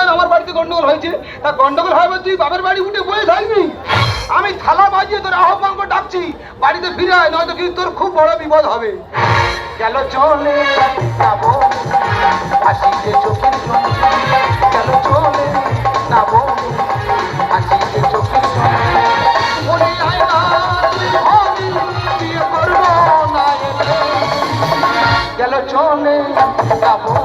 কেন আমার বাড়িতে গন্ডগোল হয়েছে। তা গন্ডগোল হবে তুই বাবার বাড়ি উঠে বয়ে থাকবি। আমি থালা বাজিয়ে তোর আহ্বান ডাকছি। বাড়িতে ফিরে আয়, নয়তো কিন্তু তোর খুব বড় বিপদ হবে। গেল চলে যাব। হাসিতে চোখের গেল চলে যাব। হাসিতে চোখের গেল চলে যাব।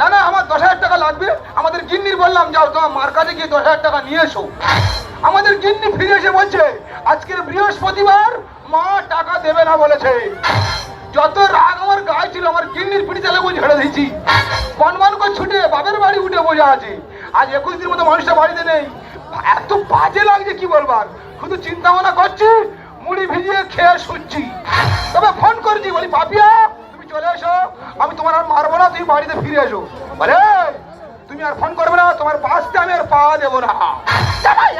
না না, আমার দশ হাজার টাকা লাগবে। আমাদের গিন্নির বললাম, যাও তোমার মার কাছে গিয়ে দশ হাজার টাকা নিয়ে এসো। আমাদের গিন্নি ফিরে এসে বলছে, আজকের বৃহস্পতিবার মা টাকা দেবে না বলেছে। যত রাগ আমার গায়ে ছিল, আমার গিন্নির পিঠে চালে ঝেড়ে দিয়েছি। বনমান করে ছুটে বাপের বাড়ি উঠে বোঝা আছে। আজ একুশ দিন মতো মানুষটা বাড়িতে নেই। এত বাজে লাগছে কি বলবার? শুধু চিন্তা ভাবনা করছি মুড়ি ভিজিয়ে খেয়ে শুচ্ছি। তবে ফোন করছি, বলি, পাপিয়া, তুমি চলে এসো। আমি তোমার আর মারবো না, তুমি বাড়িতে ফিরে এসো। বলে তুমি আর ফোন করবে না, তোমার বাসতে আমি আর পা দেবো না।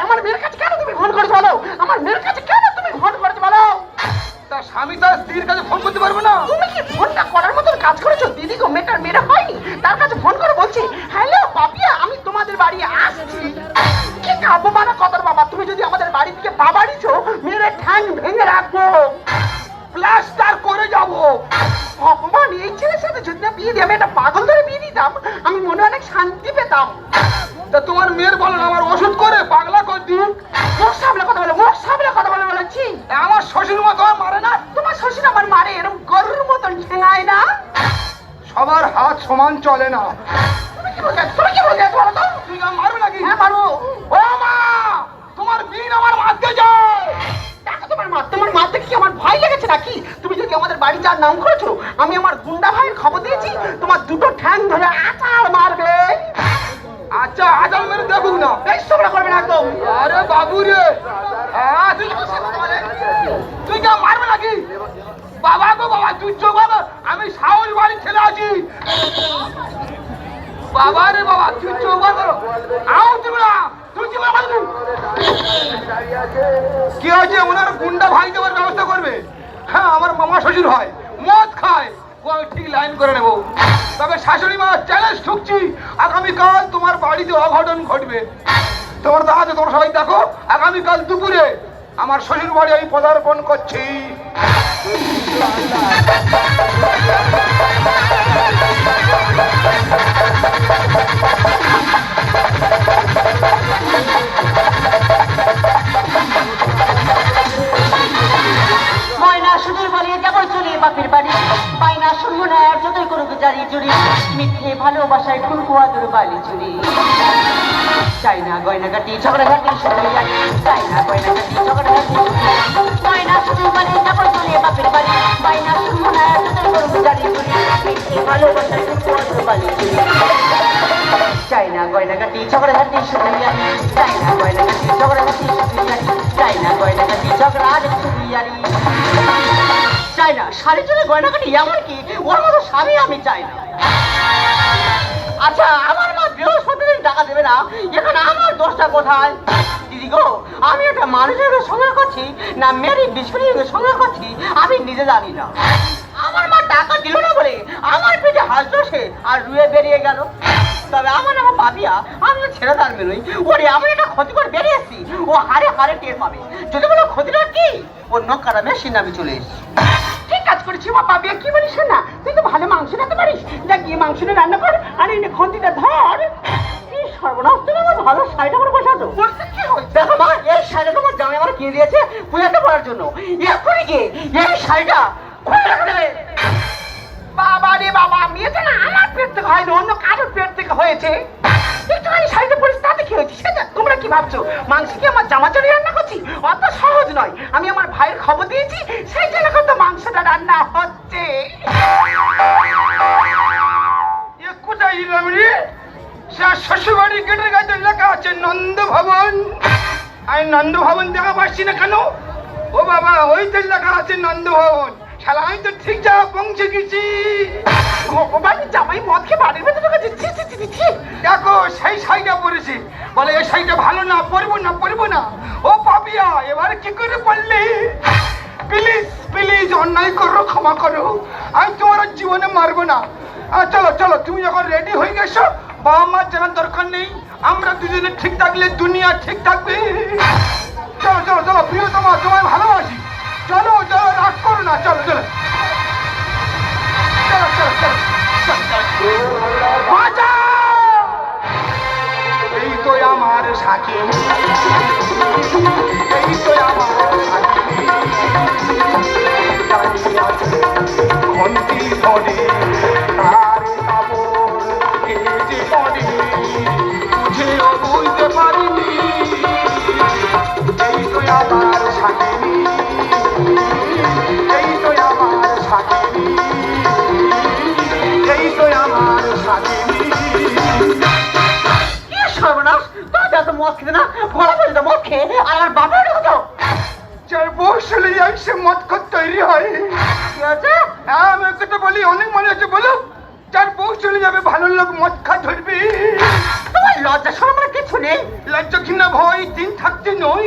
আমার মেয়ের কাছে কেন তুমি ফোন করেছ বলো? আমার মেয়ের কাছে কেন তুমি ফোন করেছ বলো? তার স্বামী তার স্ত্রীর কাছে ফোন করতে পারবে না। তুমি কি ফোনটা করার মতন কাজ করেছ? দিদি গো, মেয়েটার মেয়েরা হয়নি। তার কাছে ফোন করে বলছি, হ্যালো, পাপিয়া, আমি তোমাদের বাড়ি আসছি। কি কাব্য মানা বিয়ে দিয়ে আমি একটা পাগল ধরে বিয়ে দিতাম আমি মনে অনেক শান্তি পেতাম। তা তোমার মেয়ের বলো আমার ওষুধ করে পাগলা করে দিন। মুখ সামলে কথা বলে মুখ সামলে কথা বলে বলেছি আমার শ্বশুর মা তোমার মারে না তোমার শ্বশুর আমার মারে এরকম গরুর মতন ঠেঙায় না। সবার হাত সমান চলে না। তুমি কি বলছো? তুমি কি বলছো? বলো তো। আমাকে মারবে নাকি? হ্যাঁ মারবো। ও মা তোমার বিন আমার মারতে যায় দেখো তোমার মা তোমার মা থেকে কি আমার ভয় লেগেছে নাকি? যদি আমাদের বাড়ি যার নাম করেছ? আমি আমার গুন্ডা ভাইয়ের খবর দিয়েছি, তোমার দুটো ঠ্যাং ধরে আচার মারবে। আচ্ছা আজাল মেরে দেখুক না। এই সবটা করবে না একদম। আরে বাবু রে। তুই তুই কে মারবে নাকি? বাবা গো, বাবা তুই চোখ বাবা। আমি সাহস বাড়ির ছেলে আছি। বাবা রে বাবা তুই চোখ বাবা। আও তুমি তুই কি কি হয়েছে? ওনার গুন্ডা করবে হ্যাঁ শ্বশুর হয়, মদ খায়। ঠিক লাইন করে নেব। তবে শাশুড়ি মা চ্যালেঞ্জ ঠুকছি। আগামীকাল তোমার বাড়িতে অঘটন ঘটবে। তোমার দাদা তোমার সবাই দেখো। আগামীকাল দুপুরে আমার শ্বশুর বাড়ি আমি পদার্পণ করছি। ময়না পায়না শুনব না আর যতই করুক জারি জুড়ি মিথ্যে ভালোবাসায় ঠুনকো আদর বালি চুরি। চাই না গয়না কাটি ঝগড়া ঘাটি শুধু চাই না গয়না কাটি ঝগড়া ঘাটি ময়না সুদূর বলে যাব চলে বাপের বাড়ি। পায়না শুনব না যতই করুক জারি জুড়ি মিথ্যে ভালোবাসায় ঠুনকো আদর বালি চুরি। চাই না গয়না কাটি ঝগড়া ঘাটি শুধু চাই না গয়না কাটি ঝগড়া ঘাটি শুধু চাই না গয়না কাটি ঝগড়া আর শুধু চাই না। শাড়ি চুলে গয়না কাটি এমন কি ওর মতো স্বামী আমি চাই না। আচ্ছা আমার মা বৃহস্পতিদিন টাকা দেবে না, এখানে আমার দোষটা কোথায়? দিদি গো, আমি একটা মানুষের সঙ্গে করছি না মেরি বিস্ফোরণের সঙ্গে করছি, আমি নিজে জানি না। আমার মা টাকা দিল না বলে আমার পেটে হাসলো সে আর রুয়ে বেরিয়ে গেল। তবে আমার নাম পাবিয়া আমি ছেড়ে তার বেরোই ওরে, আমি একটা ক্ষতি করে এসেছি। ও হারে হারে টের পাবে। যদি বলো ক্ষতিটা কি? ওর নখ কাটা মেশিন আমি চলে এসেছি। কাজ করেছি, মা পাবি কি বলিস না? তুই তো ভালো মাংস রাখতে পারিস। যা গিয়ে মাংসটা রান্না কর, আর এনে খন্তিটা ধর। সর্বনাশ তুমি আমার ভালো শাড়িটা করে বসাতো দেখো মা, এই শাড়িটা তোমার জামাই আমার কিনে দিয়েছে পূজাতে পড়ার জন্য। এক্ষুনি গিয়ে এই শাড়িটা বাবা রে বাবা মেয়েটা না আমার পেট থেকে হয়নি অন্য কারোর পেট থেকে হয়েছে। একটুখানি শাড়িটা পরিস তাতে কি হয়েছে সেটা তোমরা কি ভাবছ? মাংস কি আমার জামা চড়ি রান্না করছি? অত সহজ নয়। আমি আমার ভাইয়ের খবর দিয়েছি, সেই জন্য কিন্তু মাংসটা রান্না হচ্ছে। কোথায় এলাম রে? সে শ্বশুরবাড়ি গেটের কাছে লেখা আছে নন্দ ভবন আমি নন্দ ভবন দেখা পাচ্ছি না কেন? ও বাবা ওই লেখা আছে নন্দ ভবন শালা আমি তো ঠিক যা পৌঁছে গেছি। ভগবান জামাই মদ খেয়ে বাড়ির ভেতরে ঢুকেছে। ছি ছি ছি দেখো সেই শাড়িটা পরেছি। বলে এই শাড়িটা ভালো না পরবো না পরবো না। ও পাপিয়া এবারে কি করে পারলি? প্লিজ প্লিজ অন্যায় করো ক্ষমা করো। আমি তোমার জীবনে মারবো না। চলো চলো তুমি যখন রেডি হয়ে গেছো বাবা মার জানার দরকার নেই। আমরা দুজনে ঠিক থাকলে দুনিয়া ঠিক থাকবে। চলো চলো চলো প্রিয়তমা তোমায় ভালোবাসি। চলো চলো রাগ করো না, চলো চলো! এই তো আমার সাথী। এই তো আমার ঘন্টি ধরে মদ খেতে না ভরা বলতে মদ খেয়ে আর আমার বাপের ঢুকতো যার বউ চলে যায় সে মদ খত তৈরি হয়। কি হয়েছে? হ্যাঁ আমি ওকে তো বলি অনেক মনে আছে বলো। যার বউ চলে যাবে ভালো লোক মদ খা ধরবে। তোমার লজ্জা সরমার কিছু নেই। লজ্জা ঘৃণা ভয় দিন থাকতে নই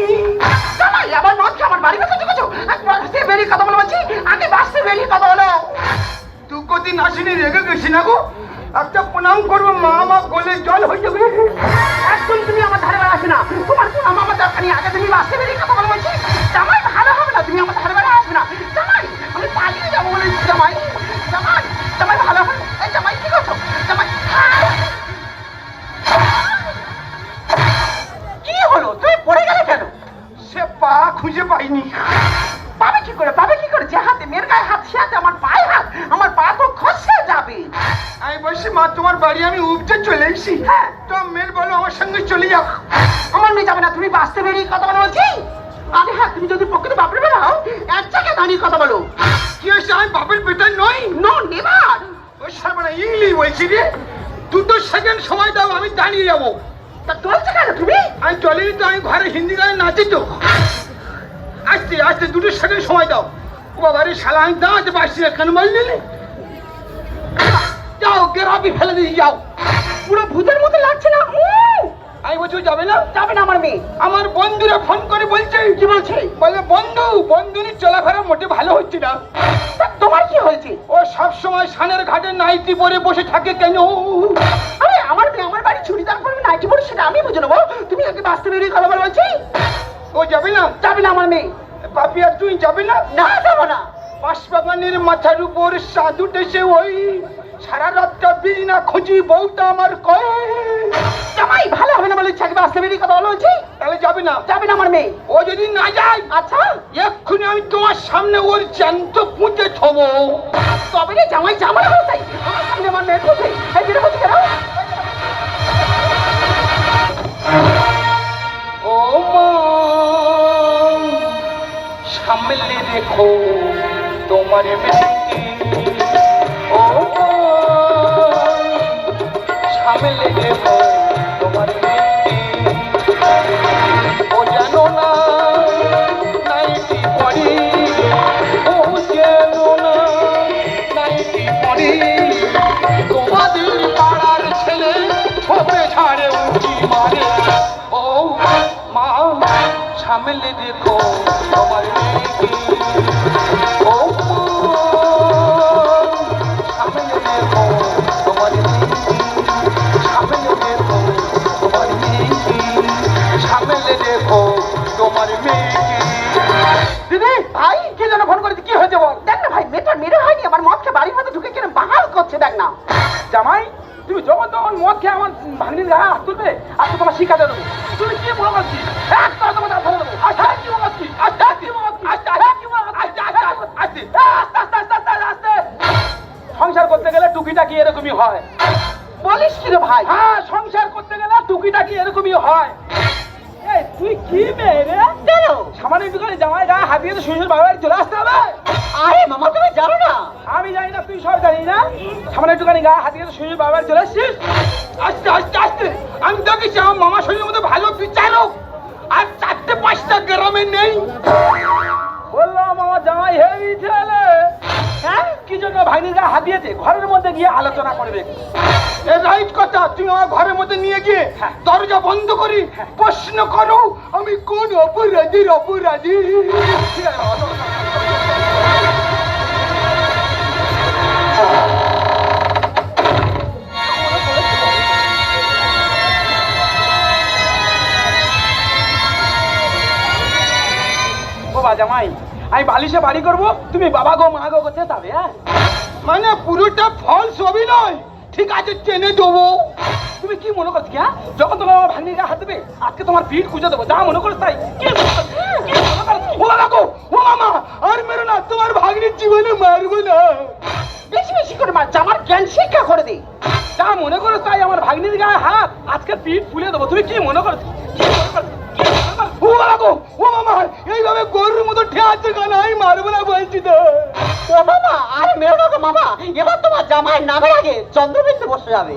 জামাই আবার মদ খেয়ে আমার বাড়ি কাছে ঢুকেছো আগে বাঁচতে বেরিয়ে কথা বলো বলছি আগে বাঁচতে বেরিয়ে কথা বলো। দু কদিন আসিনি রেগে গেছি না গো। একটা প্রণাম করব মা মা গোলে জল হয়ে যাবে একদম তুমি আমার ধারে বেড়া না তোমার প্রণাম আমার দরকার নেই আগে তুমি বাসে বেরিয়ে কথা বলো বলছি জামাই ভালো হবে না তুমি আমার ধারে বেড়া আসবে না জামাই আমি পালিয়ে যাব বলে জামাই বাড়ি আমি উপচে চলে এসেছি। হ্যাঁ। তো মেল বলো আমার সঙ্গে চলে যাও। আমার মেয়ে যাবে না তুমি বাঁচতে বেরিয়ে কথা বলো বলছি? আরে হ্যাঁ তুমি যদি পকেটে বাপরে বেরাও এক জায়গায় দাঁড়িয়ে কথা বলো। কি হয়েছে? আমি বাপের বেটা নই। নো নেভার ওই সামনে ইংলিশ বলছি রে। দুটো সেকেন্ড সময় দাও আমি দাঁড়িয়ে যাব। তা চলছে কেন তুমি? আমি চলিনি তো আমি ঘরে হিন্দি গানে নাচি তো। আসতে আসতে দুটো সেকেন্ড সময় দাও। ও বাবা রে শালা আমি দাঁড়াতে পারছি না কেন বললি যাও গেরাপি ফেলে দিয়ে যাও। পুরো ভূতের মতো লাগছে না? আমি বলছি যাবে না? যাবে না আমার মেয়ে। আমার বন্ধুরা ফোন করে বলছে, কি বলছে? বলে, বন্ধু বন্ধুনি চলাফেরা মোটে ভালো হচ্ছে না। তোমার কি হয়েছে? ও সব সময় সানের ঘাটে নাইটি পরে বসে থাকে কেন? আরে, আমার আমার বাড়ি চুড়িদার পরবে, নাইটি পরে সেটা আমি বুঝে নেব। তুমি আগে বাঁচতে বেরিয়ে কথা বলো বলছি। ও যাবে না? যাবে না আমার মেয়ে। পাপি আর তুই যাবে না? না, যাব না। বাঁশবাগানের মাথার উপর সাধু দেশে ওই সারা রাতটা বিনা খুঁজি বউটা আমার কয়? জামাই ভালো হবে না বলে আগে বাঁচতে বেরিয়ে কথা বলো বলছি? তাহলে যাবে না। যাবে না আমার মেয়ে। ও যদি না যায় আচ্ছা। এক্ষুনি আমি তোমার সামনে ওর জ্যান্ত পুঁতে থব। তবে রে জামাই জামাই হয়ে আমার সামনে আমার মেয়ে বলছে এই বেরো বলছি কেন ও মা সামলে দেখো তোমার মেয়েকে সামলে দিদি, ভাই, কে যেন ফোন করেছে? কি হয়েছে বল? দেখ ভাই মেয়েটা মেরে হয়নি, আমার মদকে বাড়ির মধ্যে ঢুকে কিনে বাহাল করছে, দেখ না। জামাই, তুমি যখন তখন মদ খেয়ে আমার ভাগ্নির গায়ে হাত তুলবে, আর তো তোমার শিক্ষা দেবো তুই না? সামনে একটুখানি হাত চলে আসছিস আস্তে আস্তে আস্তে। আমি দেখেছি আমার মামা শরীরের মধ্যে ভালো বিচারক আর চারটে পাঁচটা গ্রামে নেই। বললাম আমার জামাই হেভি ছেলে হ্যাঁ? কি জন্য? ভাইনির গায়ে হাত দিয়েছে। ঘরের মধ্যে গিয়ে আলোচনা করবে। এ রাইট কথা তুমি আমার ঘরের মধ্যে নিয়ে গিয়ে হ্যাঁ। দরজা বন্ধ করি। প্রশ্ন করো আমি কোন অপরাধীর অপরাধী? জামাই। আমি বালিশে বাড়ি করব তুমি বাবা গো মা গো করতে যাবে হ্যাঁ? মানে পুরোটা ফলস অভিনয় ঠিক আছে টেনে দেবো। তুমি কি মনে করছ কি হ্যাঁ? যখন তোমার আমার ভাগ্নির গায়ে হাত দেবে আজকে তোমার পিঠ খুঁজে দেবো যা মনে করো তাই। কি মনে? মনে? ও দেখো ও মামা আর মেরো না তোমার ভাগ্নির জীবনে মারবো না। বেশি বেশি করে মা জামার জ্ঞান শিক্ষা করে দে। যা মনে করো তাই আমার ভাগ্নির গায়ে হাত আজকে পিঠ ফুলে দেবো তুমি কি মনে করছ? কি মনে করছ? ও দেখো ও মামা এইভাবে গরুর মতো ঠেয়াচ্ছে কেন? আমি মারবো না বলছি তো। ও মামা আর মেরো না গো মামা এবার তোমার জামাইয়ের নামের আগে চন্দ্রবিন্দু বসে যাবে।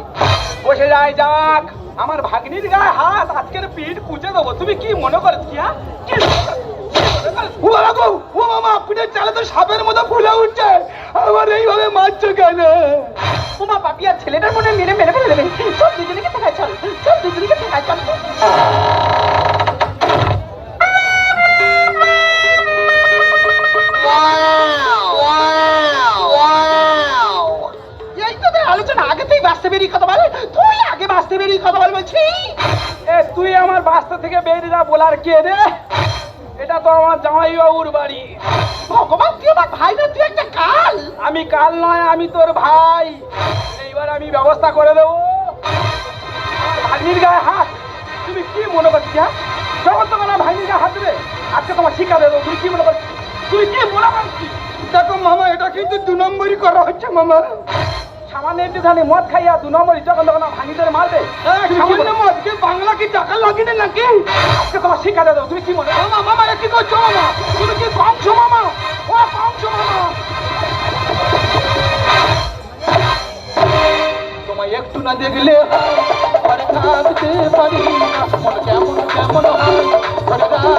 বসে যায় যাক। আমার ভাগ্নির গায়ে হাত আজকের পিঠ কুচে দেবো। তুমি কি মনে করছ কি হ্যাঁ? কি মনে করছ? ও ও মামা পিঠের চালে তো সাপের মতো ফুলে উঠছে। আমার এইভাবে মারছো কেন? তোমার বাপি আর ছেলেটার মনে মেরে মেরে ফেলে দেবে। চল দুজনকে ঠেকায় চল চল দুজনকে ঠেকায় চল। বাঁচতে বেরিয়ে কথা বল? তুই আগে বাঁচতে বেরিয়ে কথা বল বলছি। এ, তুই আমার বাস্তা থেকে বেরিয়ে যা বলার কে রে? এটা তো আমার জামাই বাবুর বাড়ি। ভগবান, তুই আমার ভাই না, তুই একটা কাল। আমি কাল নয়, আমি তোর ভাই। এইবার আমি ব্যবস্থা করে দেবো। ভাগ্নির গায়ে হাত। তুমি কি মনে করছি হ্যাঁ? যখন তোমার ভাগ্নির গায়ে হাত দেবে আজকে তোমার শিক্ষা দেবো। তুমি কি মনে করছিস? তুই কি মনে করছিস? দেখো মামা, এটা কিন্তু দু নম্বরই করা হচ্ছে মামা। সামান্য একটু ধানে মদ খাইয়া দু নম্বরই যখন তখন আমার ভাগ্নিদের মারবে সামান্য মদকে বাংলা কি টাকা লাগিনি নাকি? আজকে তোমার শিক্ষা দেবো তুমি কি মনে? করো মামা এ কি করছ মামা? তুমি কি কংস মামা? ও কংস মামা। তোমায় একটু না দেখলে থাকতে পারি না। মন কেমন কেমন হয় থাকতে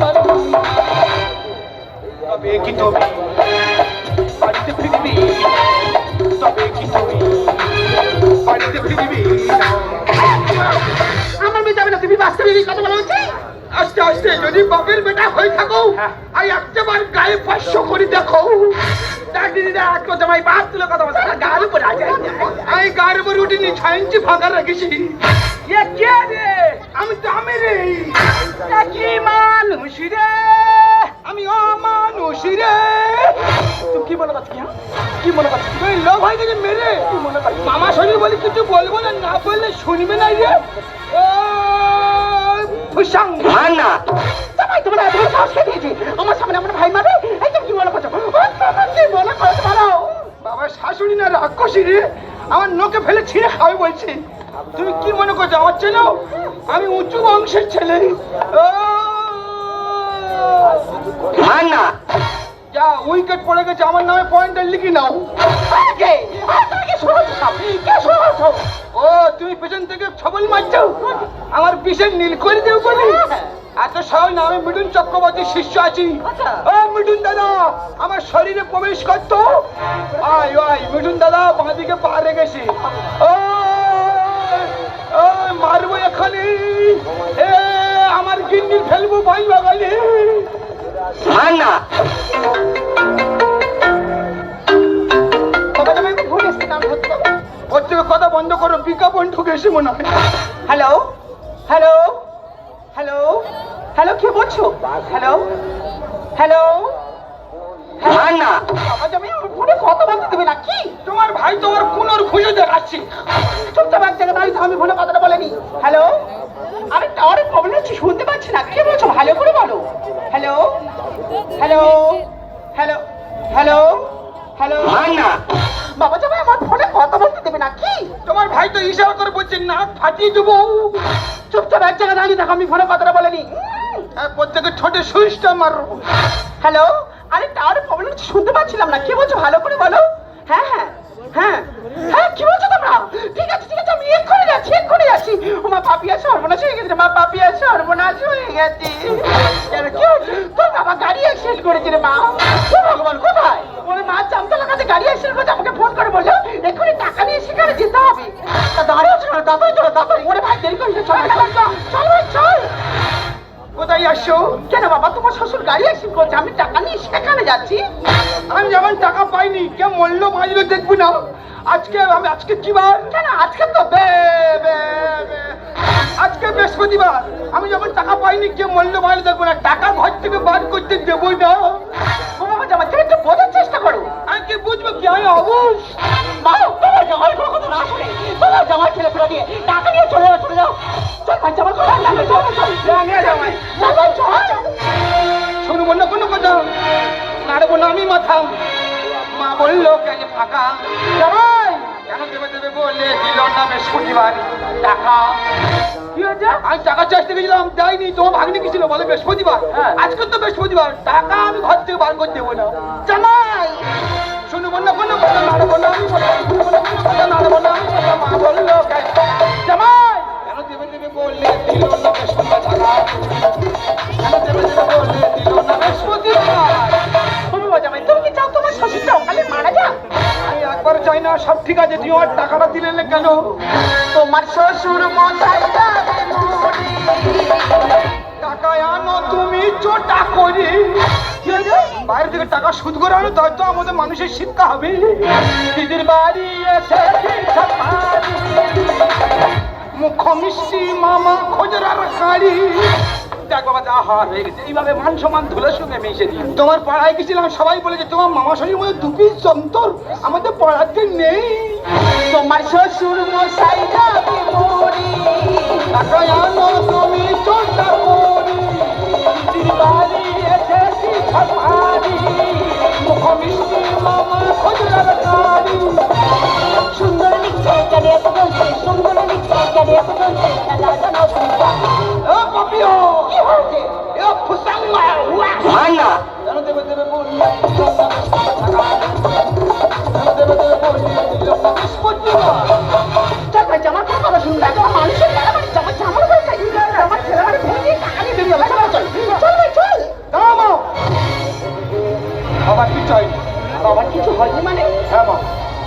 পারি না। তবে কি তুমি বাড়িতে ফিরবি? তবে কি তুমি বাড়িতে ফিরবি না আমার মেয়ে যাবে না তুমি বাঁচতে বেরিয়ে কথা বলা হচ্ছে আস্তে আস্তে যদি বাপের বেটা হয়ে থাকো। আই একটাবার গায়ে পাঁচশো করে দেখো। দেখ দিদিরা আজকে জামাই বাস তুলে কথা বলছে গাল উপরে আমি গায়ের উপর উঠিনি ছয় ইঞ্চি ফাঁকা রেখেছি। এ কে রে? আমি তো আমি রে কি মানুষ রে? আমি অমানুষ রে। তুই কি মনে করছিস হ্যাঁ? কি মনে করছিস তুই লোক হয় থেকে মেরে। কি মনে করছিস মামা শরীর বলে কিছু বলব না না বললে শুনবে না রে ও ফুসাং জামাই তোমার এত সাহস দিয়েছে? আমার সামনে আমার ভাই মারবে? এই তুমি কি মনে করছ ও বাবা, কি মনে করছ বাবা। শাশুড়ি না রাক্ষসী রে? আমার নোকে ফেলে ছিঁড়ে খাবে বলছি। তুমি কি মনে করছ? আমার ছেলে? আমি উঁচু বংশের ছেলে। ও! যা উইকেট পড়ে গেছে আমার নামে পয়েন্টার লিখি নাও। ও তুমি পেছন থেকে ছবল মারছো? আমার বিশেষ নীল করে দেও বলি এত সহজ না আমি মিঠুন চক্রবর্তীর শিষ্য আছি। আচ্ছা। ও মিঠুন দাদা আমার শরীরে প্রবেশ করতো। আয় আয় মিঠুন দাদা বাঁদিকে পা রেখেছি। ও ও মারবো এখানে আমার গিন্নি ফেলব ভাই বাগানে আমি আমি ওর থেকে কথা বন্ধ করো বিজ্ঞাপন ঢুকেছি মনে হয়। হ্যালো? হ্যালো? হ্যালো? হ্যালো কে বলছো? হ্যালো? হ্যালো? ফোনে কথা বলতে দেবে না। কি? তোমার ভাই তোমার কোনোর খুঁজে দেখাচ্ছি। চুপচাপ এক জায়গায় দাঁড়িয়ে আমি ফোনে কথাটা বলেনি। হ্যালো? আরে টাওয়ারের প্রবলেম হচ্ছে শুনতে পাচ্ছি না। কে বলছো? ভালো করে হ্যালো হ্যালো হ্যালো হ্যালো বাবা জামাই আমার ফোনে কথা বলতে দেবে না কি? তোমার ভাই তো ইশারা করে বলছে না ফাটিয়ে দেবো। চুপচাপ এক জায়গায় দাঁড়িয়ে থাকো আমি ফোনে কথাটা বলেনি। হ্যাঁ প্রত্যেকের ছোটে সুইচটা মারো। হ্যালো আরে টাওয়ারের প্রবলেম শুনতে পাচ্ছিলাম না। কে বলছো ভালো করে বলো। হ্যাঁ হ্যাঁ হ্যাঁ। হ্যাঁ কি বলছো তোমরা? ঠিক আছে ঠিক আছে আমি এক্ষুনি যাচ্ছি এক্ষুনি যাচ্ছি। ও মা পাপিয়া সর্বনাশ হয়ে গেছে মা পাপিয়া সর্বনাশ হয়ে গেছে। করেছি রে মা? ভগবান কোথায়? ওই মা চামতলা কাছে গাড়ি এসে বলে আমাকে ফোন করে বলল এক্ষুনি টাকা নিয়ে সেখানে যেতে হবে। তা দাঁড়িয়ে চলো দাঁড়িয়ে চলো দাঁড়িয়ে ওরে ভাই দেরি করিস চল চল ভাই চল। কোথায় আসছো কেন বাবা তোমার শ্বশুর গাড়ি আসি করছে আমি টাকা নিয়ে সেখানে যাচ্ছি? আমি যেমন টাকা পাইনি কেউ মূল্য মাইল দেখবি না। আজকে আমি আজকে কি বার? কেন আজকে তো বে বে আজকে বৃহস্পতিবার। আমি যখন টাকা পাইনি কেউ মূল্য মাইল দেখব না। টাকা ঘর থেকে দেবই না তুমি একটু বোঝার চেষ্টা করো। আমি কি বুঝব কি? আমি অবুঝ। মা তোমার জামাই কোনো কথা না শুনে তোমার জামাই ছেলে ফেলে দিয়ে টাকা নিয়ে চলে যাও চলে যাও। চল ভাই জামা চল চল চল চল জামাই। চল শুনব না কোনো কথা। নাড়বো না আমি মাথা। মা বলল কেন ফাঁকা? জামাই কেন দেবে দেবে বলে দিল না বৃহস্পতিবার টাকা? হয়েছে আমি টাকা চাইতে গেছিলাম দেয়নি তোমার ভাগ্নি কি ছিল? বলে বৃহস্পতিবার। হ্যাঁ। আজকে তো বৃহস্পতিবার টাকা আমি ঘর থেকে বার করতে দেবো না। শুনব না কোনো কথা নাড়বো না আমি কথা শুনব না কোনো কথা নাড়বো না মা বলল জামাই! কেন দেবে দেবে বললে দিল না বৃহস্পতিবার? টাকা কেন দেবে দেবে বললে দিল না বৃহস্পতিবার? জামাই তুমি কি চাও তোমার মারা একবার চাই না সব ঠিক আছে তুই আমার টাকাটা দিলে কেন? তোমার শ্বশুর মশাই যাবে মরে। টাকা আনো তুমি চোটা করি। বাইরে থেকে টাকা সুদ করে আনো তো আমাদের মানুষের শিক্ষা হবে। দিদির বাড়ি এসে মুখ মিষ্টি মামা খোঁজরার গাড়ি দেখ বাবা যা হার হয়ে গেছে। এইভাবে মান সমান ধুলোর সঙ্গে মিশে দিই তোমার পাড়ায় গেছিলাম সবাই বলেছে তোমার মামা শরীর মধ্যে দুপিস যন্তর আমাদের পাড়াতে নেই। তোমার শ্বশুর মশাই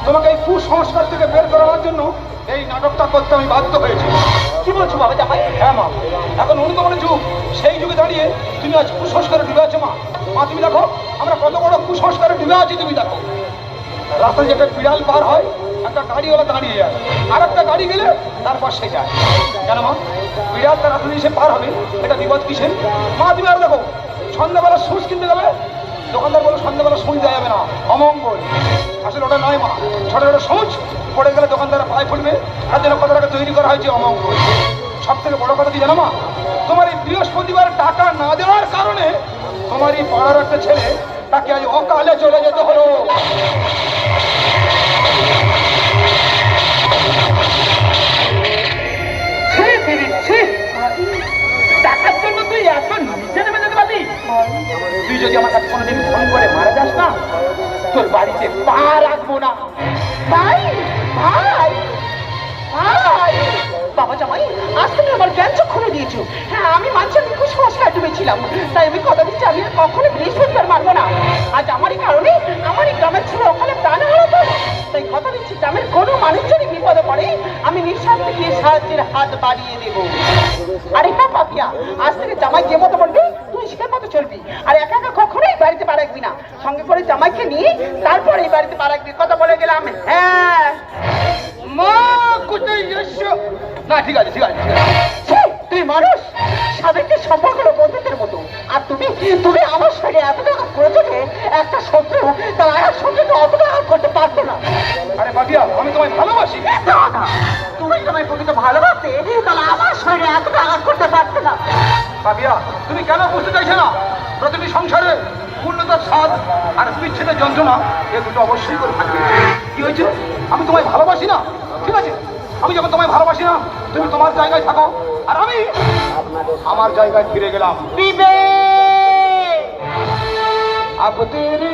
তোমাকে এই কুসংস্কার থেকে বের করার জন্য এই নাটকটা করতে আমি বাধ্য হয়েছি। কি বলছো বাবা জামাই হ্যাঁ মা, এখন উন্নতমানের যুগ। সেই যুগে দাঁড়িয়ে তুমি আজ কুসংস্কারে ডুবে আছো মা। মা, তুমি দেখো, আমরা কত বড় কুসংস্কারে ডুবে আছি, তুমি দেখো। রাস্তায় যে একটা বিড়াল পার হয়, একটা গাড়িওয়ালা দাঁড়িয়ে যায়। আর একটা গাড়ি গেলে তারপর সে যায়। কেন মা? বিড়াল তার রাস্তা দিয়ে পার হবে, এটা বিপদ কিসের? মা, তুমি আর দেখো, সন্ধ্যাবেলা সুচ কিনতে যাবে? দোকানদার বলে সন্ধ্যাবেলা সুচ দেওয়া যাবে না, অমঙ্গল। আসলে ওটা নয় মা, ছোট ছোট সুচ পড়ে গেলে দোকানদার পায়ে ফুটবে তার জন্য কত টাকা তৈরি করা হয়েছে অমঙ্গল। সব থেকে বড় কথা কি জানো মা? তোমার এই বৃহস্পতিবার টাকা না দেওয়ার কারণে তোমার এই পাড়ার একটা ছেলে তাকে আজ অকালে চলে যেতে হলো। ছি, ছি, ছি। টাকার জন্য তুই তুই যদি আমার কাছে কোনোদিন ফোন করে মারা যাস না তোর বাড়িতে পা রাখব না। ভাই ভাই ভাই বাবা জামাই, আজ তুমি আমার জ্ঞান খুলে দিয়েছ। হ্যাঁ আমি মানছি আমি কুসংস্কার ডুবেছিলাম তাই আমি কথা দিচ্ছি, আমি আর কখনো বৃহস্পতিবার মানবো না। আজ আমারই কারণে, আমারই গ্রামের ছেলে ওখানে প্রাণ হারাতো তাই কথা দিচ্ছি, গ্রামের কোনো মানুষ যদি বিপদে পড়ে, আমি নিঃস্বার্থে গিয়ে সাহায্যের হাত বাড়িয়ে দেব। আরে হ্যাঁ পাপিয়া, আজ থেকে জামাই যে মতো বলবি, তুই সে মতো চলবি। আর একা একা কখনোই বাড়িতে পা রাখবি না। সঙ্গে করে জামাইকে নিয়ে তারপর এই বাড়িতে পা রাখবি। কথা বলে গেলাম। হ্যাঁ। মা কোথায় এসো না ঠিক আছে ঠিক আছে তুই মানুষ। সাবেকের সম্পর্ক হলো বন্ধুদের মতো। আর তুমি তুমি আমার সঙ্গে এত টাকা করেছ একটা শত্রু তার আর শত্রুকে অত টাকা করতে পারতো না। আরে বাবিয়া আমি তোমায় ভালোবাসি। না, না, তুমি তোমায় প্রকৃত ভালোবাসতে তাহলে আমার শরীরে এত টাকা করতে পারতো না। বাবিয়া তুমি কেন বুঝতে চাইছো না? প্রতিটি সংসারে পূর্ণতার স্বাদ আর বিচ্ছেদের যন্ত্রণা এ দুটো অবশ্যই করে থাকবে কি হয়েছে? আমি তোমায় ভালোবাসি না? ঠিক আছে? আমি যখন তোমায় ভালোবাসি না, তুমি তোমার জায়গায় থাকো। আর আমি আমার জায়গায় ফিরে গেলাম। আপ তেরে